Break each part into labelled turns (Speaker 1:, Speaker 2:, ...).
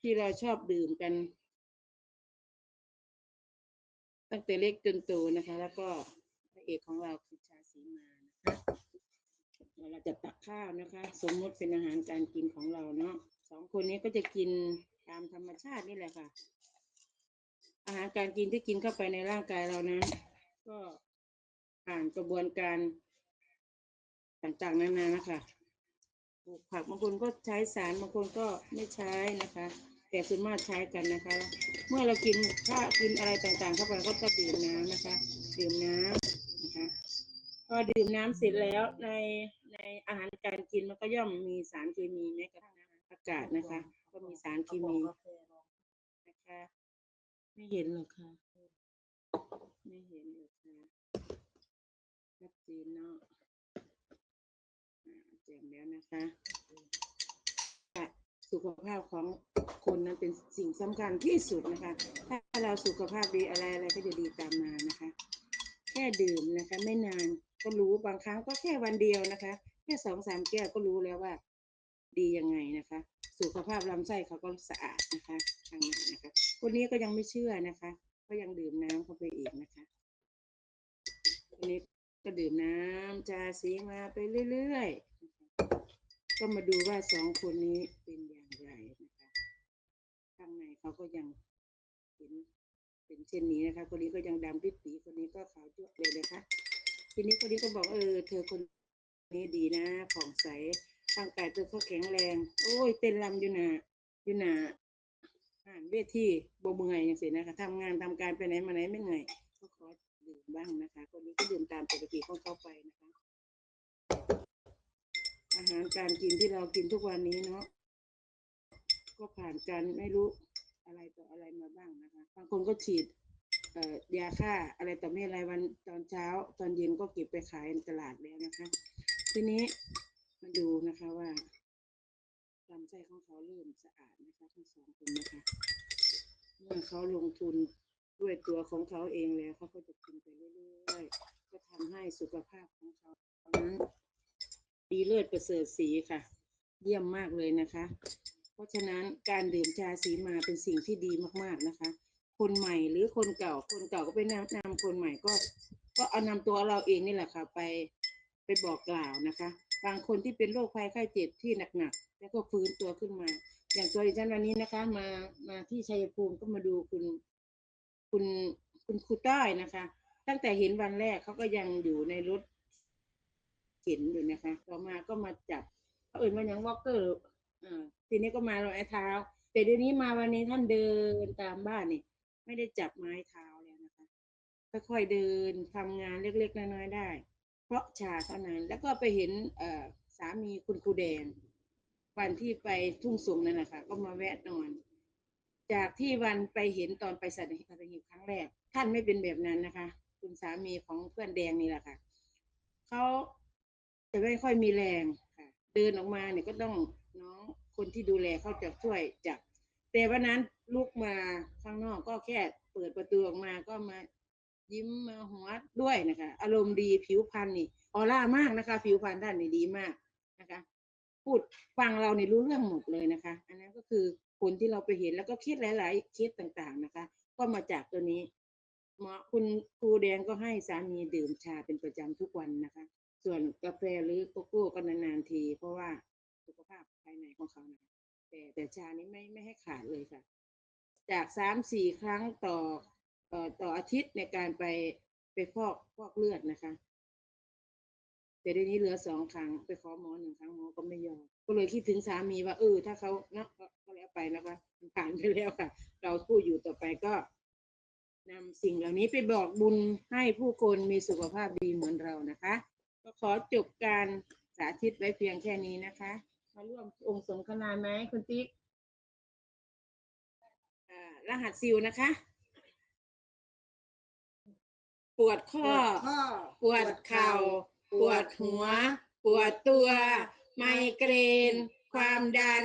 Speaker 1: ที่เราชอบดื่มกัน ตั้งแต่เล็กจนโตนะคะ แล้วก็พระเอกของเราคือชาสีมานะคะเดี๋ยวเราจะตักข้าวนะคะ สมมติเป็นอาหารการกินของเราเนาะสองคนนี้ก็จะกินตามธรรมชาตินี่แหละค่ะ อาหารการกินที่กินเข้าไปในร่างกายเรานั้นก็ผ่านกระบวนการต่างๆนานานะคะ ปลูกผักบางคนก็ใช้สารบางคนก็ไม่ใช้นะคะ แต่ส่วนมากใช้กันนะคะ เมื่อเรากินถ้ากินอะไรต่างๆ เข้าไปก็จะดื่มน้ำนะคะ ดื่มน้ำนะคะพอดื่มน้ำเสร็จแล้วในในอาหารการกินมันก็ย่อมมีสารเคมีแม้กระทั่งอากาศนะคะ ก็มีสารเคมีนะคะไม่เห็นหรอกค่ะ ไม่เห็นหรอกค่ะชัดเจนเนาะ แจ่มแล้วนะคะค่ะสุขภาพของคนนั้นเป็นสิ่งสำคัญที่สุดนะคะ ถ้าเราสุขภาพดีอะไรอะไรก็จะดีตามมานะคะ แค่ดื่มนะคะ ไม่นานก็รู้บางครั้งก็แค่วันเดียวนะคะ แค่สองสามแก้วก็รู้แล้วว่า ดียังไงนะคะ สุขภาพลำไส้เขาก็สะอาดนะคะทางนั้นนะคะ คนนี้ก็ยังไม่เชื่อนะคะ ก็ยังดื่มน้ำเข้าไปอีกนะคะคนนี้ ก็ดื่มน้ำจาสีมาไปเรื่อยๆ ก็มาดูว่าสองคนนี้เป็นอย่างไรนะคะข้างในเขาก็ยังเห็นเป็นเช่นนี้นะคะ คนนี้ก็ยังดำปิดปีคนนี้ก็ขาวจ้วะเลยนะคะ ทีนี้คนนี้ก็บอกเออ เธอคนนี้ดีนะผ่องใสร่างกายเธอก็แข็งแรง โอ้ยเต้นรำอยู่นะอยู่นะอ่านเวทีบ่เมื่อยอย่างสินะคะทำงานทำการไปไหนมาไหนไม่เหนื่อย บ้างนะคะคนนี้ก็ดื่มตามปกติของเขาไปนะคะ อาหารการกินที่เรากินทุกวันนี้เนาะก็ผ่านการไม่รู้อะไรต่ออะไรมาบ้างนะคะ บางคนก็ฉีดเอ่อยาฆ่าอะไรต่อไม่อะไรวันตอนเช้า ตอนเย็นก็เก็บไปขายในตลาดแล้วนะคะ ทีนี้มาดูนะคะว่าลำไส้ของเขาเริ่มสะอาดนะคะทั้งสองคนนะคะ เมื่อเขาลงทุน ด้วยตัวของเขาเองแล้วเขาก็จะกินไปเรื่อยๆก็ทำให้สุขภาพของเขานั้นดีเลิศประเสริฐสีค่ะ เยี่ยมมากเลยนะคะ เพราะฉะนั้นการดื่มชาสีมาเป็นสิ่งที่ดีมากๆนะคะ คนใหม่หรือคนเก่าคนเก่าก็ไปแนะนำคนใหม่ก็ ก็เอานำตัวเราเองนี่แหละค่ะ ไปไปบอกกล่าวนะคะ บางคนที่เป็นโรคภัยไข้เจ็บที่หนักๆแล้วก็ฟื้นตัวขึ้นมา อย่างตัวดิฉันวันนี้นะคะ มามาที่ชัยภูมิก็มาดูคุณ คุณคุณครูต้อยนะคะ ตั้งแต่เห็นวันแรกเขาก็ยังอยู่ในรถเข็นอยู่นะคะ ต่อมาก็มาจับเขาเอื่นมายังวอลเกอร์อ่าทีนี้ก็มารอยเท้า แต่เดี๋ยวนี้มาวันนี้ท่านเดินตามบ้านนี่ไม่ได้จับไม้เท้าแล้วนะคะค่อยๆเดินทำงานเล็กๆน้อยๆได้ เพราะชาเท่านั้นแล้วก็ไปเห็นเอ่อสามีคุณครูแดงวันที่ไปทุ่งสงนั่นแหละค่ะก็มาแวะนอน จากที่วันไปเห็นตอนไปสัตหีบครั้งแรก ท่านไม่เป็นแบบนั้นนะคะ คุณสามีของเพื่อนแดงนี่แหละค่ะเขาจะไม่ค่อยมีแรงค่ะ เดินออกมาเนี่ยก็ต้องน้องคนที่ดูแลเขาจะช่วยจับแต่วันนั้นลุกมาข้างนอกก็แค่เปิดประตูออกมาก็มายิ้มมาหัวด้วยนะคะ อารมณ์ดีผิวพรรณนี่ออร่ามากนะคะ ผิวพรรณท่านนี่ดีมากนะคะ พูดฟังเรานี่รู้เรื่องหมดเลยนะคะ อันนั้นก็คือ ผลที่เราไปเห็นแล้วก็คิดหลาย ๆ เคสต่างๆนะคะ ก็มาจากตัวนี้หมอคุณครูแดงก็ให้สามีดื่มชาเป็นประจำทุกวันนะคะ ส่วนกาแฟหรือโกโก้ก็นานๆที เพราะว่าสุขภาพภายในของเขานะคะแต่แต่ชานี้ไม่ไม่ให้ขาดเลยค่ะ จากสามสี่ครั้งต่อเอ่อต่ออาทิตย์ในการไปไปฟอกฟอกเลือดนะคะ แต่เดี๋ยวนี้เหลือสองครั้งไปขอหมอหนึ่งครั้งหมอก็ไม่ยอมก็เลยคิดถึงสามีว่าเออถ้าเขาเนาะ ก็ก็แล้วไปนะคะมันผ่านไปแล้วค่ะ เราผู้อยู่ต่อไปก็นำสิ่งเหล่านี้ไปบอกบุญให้ผู้คนมีสุขภาพดีเหมือนเรานะคะ ก็ขอจบการสาธิตไว้เพียงแค่นี้นะคะ มาร่วมองค์สงฆ์คณาไหมคุณติ๊กอ่ารหัสซิลนะคะ ปวดข้อ ปวดเข่า ปวดหัว ปวดตัว ไมเกรน ความดัน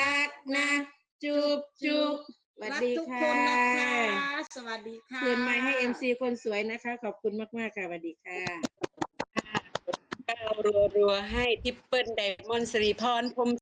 Speaker 1: รักนะจุบจุบสวัส
Speaker 2: รัก
Speaker 1: ดี
Speaker 2: ทุกค่ะนนะคะ สวัสดีค่ะ
Speaker 1: เชิญมาให้เอ็มซีคนสวยนะคะ ขอบคุณมากมากค่ะสวัสดีค่ะ
Speaker 3: รัวรัวๆให้ทิปเปิลไดมอนด์สริพรพม